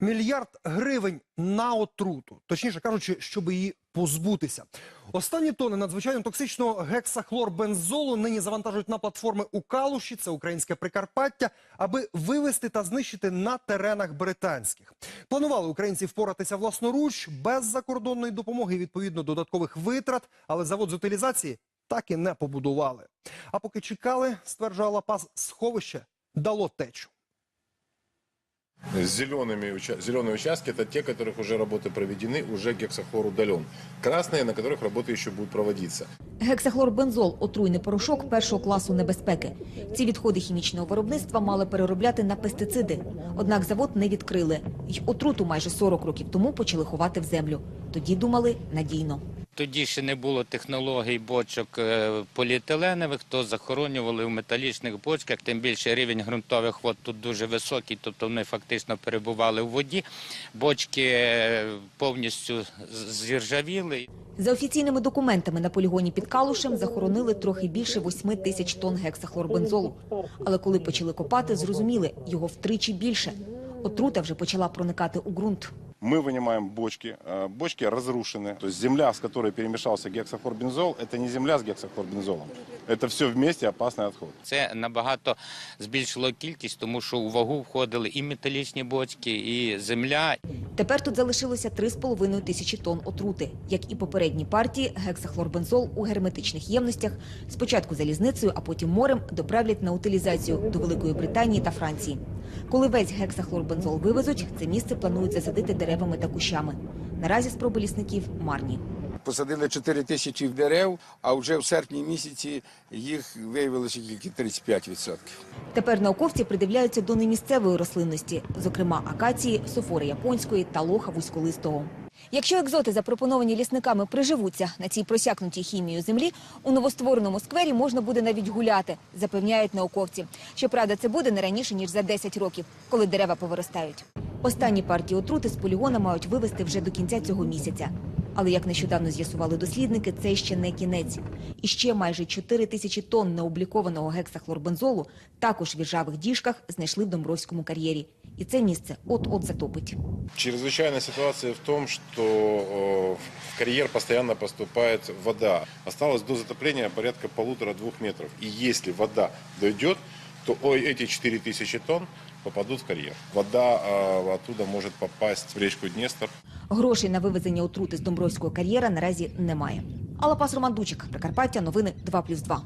Мільярд гривень на отруту, точніше кажучи, щоб її позбутися. Останні тони надзвичайно токсичного гексахлорбензолу нині завантажують на платформи у Калуші, це українське Прикарпаття, аби вивезти та знищити на теренах британських. Планували українці впоратися власноруч без закордонної допомоги відповідно додаткових витрат, але завод з утилізації так і не побудували. А поки чекали, стверджувала Лапас, сховище дало течу. С зелеными, уча- зеленые участки это те, которых уже работы проведены, уже гексохлор удален. Красные, на которых работы еще будут проводиться. Гексахлорбензол – отруйний порошок першого класу небезпеки. Ці відходи хімічного виробництва мали переробляти на пестициди. Однак завод не відкрили. Й отруту майже 40 років тому почали ховати в землю. Тоді думали надійно. Тоді ще не було технологій бочок е, поліетиленових, то захоронювали в металічних бочках. Тим більше рівень ґрунтових вод тут дуже високий, тобто вони фактично перебували в воді. Бочки е, повністю зіржавіли. За офіційними документами на полігоні під Калушем захоронили трохи більше 8 тисяч тонн гексахлорбензолу. Але коли почали копати, зрозуміли – його втричі більше. Отрута вже почала проникати у ґрунт Мы вынимаем бочки. Э, Бочки разрушены. То есть земля, с которой перемешался гексохлорбензол, это не земля с гексохлорбензолом. Это все вместе опасный отход. Це набагато збільшило кількість, тому що у вагу входили і металічні бочки, і земля, Тепер тут залишилося 3,5 тисячі тонн отрути. Як і попередні партії, гексахлорбензол у герметичних ємностях спочатку залізницею, а потім морем доправлять на утилізацію до Великої Британії та Франції. Коли весь гексахлорбензол вивезуть, це місце планують засадити деревами та кущами. Наразі спроби лісників марні. Посадили 4 тисячі дерев, а вже в серпні місяці їх виявилося тільки 35%. Тепер науковці придивляються до немісцевої рослинності, зокрема акації, софори японської та лоха вузьколистого. Якщо екзоти, запропоновані лісниками, приживуться на цій просякнутій хімією землі, у новоствореному сквері можна буде навіть гуляти, запевняють науковці. Щоправда, це буде не раніше ніж за 10 років, коли дерева повиростають. Останні партії отрути з полігона мають вивезти вже до кінця цього місяця. Але як нещодавно з'ясували дослідники, це ще не кінець. І ще майже 4 тисячі тонн необлікованого гексахлорбензолу також в іржавих діжках знайшли в Домбровському кар'єрі. І це місце от-от затопить. Чрезвычайная ситуация в том, что э, в карьер постоянно поступает вода. Осталось до затопления порядка полутора-двух метров. И если вода дойдет, то ой, эти 4000 тонн попадут в карьер. Вода э, оттуда может попасть в речку Днестр. Грошей на вивезення отрути з Домбровського кар'єра наразі немає. Алапас Роман Дучик, Прикарпаття, новини 2+,2.